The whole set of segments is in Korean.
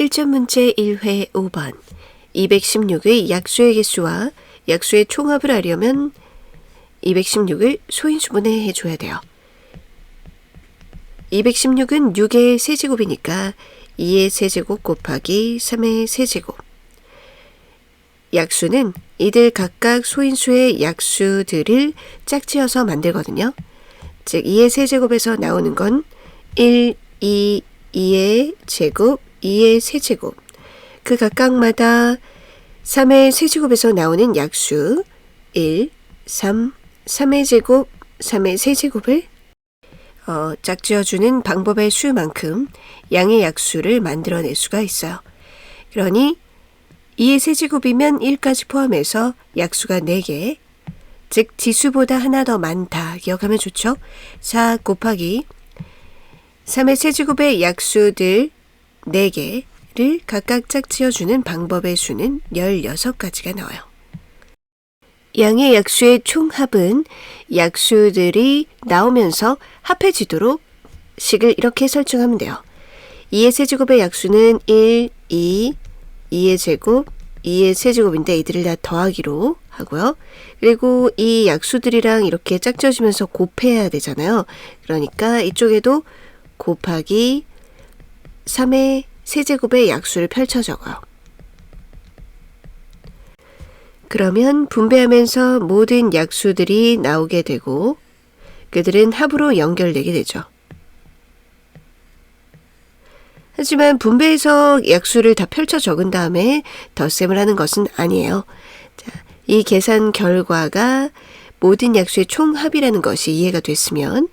실전 문제 1회 5번 216의 약수의 개수와 약수의 총합을 하려면 216을 소인수분해 해줘야 돼요. 216은 6의 세제곱이니까 2의 세제곱 곱하기 3의 세제곱. 약수는 이들 각각 소인수의 약수들을 짝지어서 만들거든요. 즉 2의 세제곱에서 나오는 건 1, 2, 2의 제곱, 2의 세제곱. 그 각각마다 3의 세제곱에서 나오는 약수 1, 3, 3의 제곱, 3의 세제곱을 어, 짝지어주는 방법의 수만큼 양의 약수를 만들어낼 수가 있어요. 그러니 2의 세제곱이면 1까지 포함해서 약수가 4개, 즉 지수보다 하나 더 많다 기억하면 좋죠? 4 곱하기 3의 세제곱의 약수들 4개를 각각 짝지어주는 방법의 수는 16가지가 나와요. 양의 약수의 총합은 약수들이 나오면서 합해지도록 식을 이렇게 설정하면 돼요. 2의 세제곱의 약수는 1, 2, 2의 제곱, 2의 세제곱인데 이들을 다 더하기로 하고요. 그리고 이 약수들이랑 이렇게 짝지어지면서 곱해야 되잖아요. 그러니까 이쪽에도 곱하기 3의 세제곱의 약수를 펼쳐 적어요. 그러면 분배하면서 모든 약수들이 나오게 되고 그들은 합으로 연결되게 되죠. 하지만 분배해서 약수를 다 펼쳐 적은 다음에 덧셈을 하는 것은 아니에요. 자, 이 계산 결과가 모든 약수의 총합이라는 것이 이해가 됐으면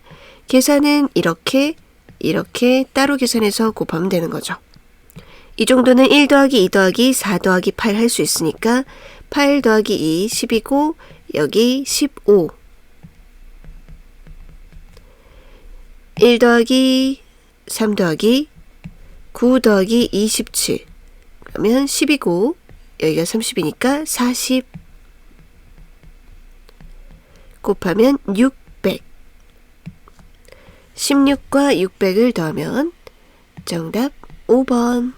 계산은 이렇게 이렇게 따로 계산해서 곱하면 되는 거죠. 이 정도는 1 더하기 2 더하기 4 더하기 8 할 수 있으니까 8 더하기 2 10이고 여기 15 1 더하기 3 더하기 9 더하기 27 그러면 10이고 여기가 30이니까 40 곱하면 600 16과 600을 더하면 정답 5번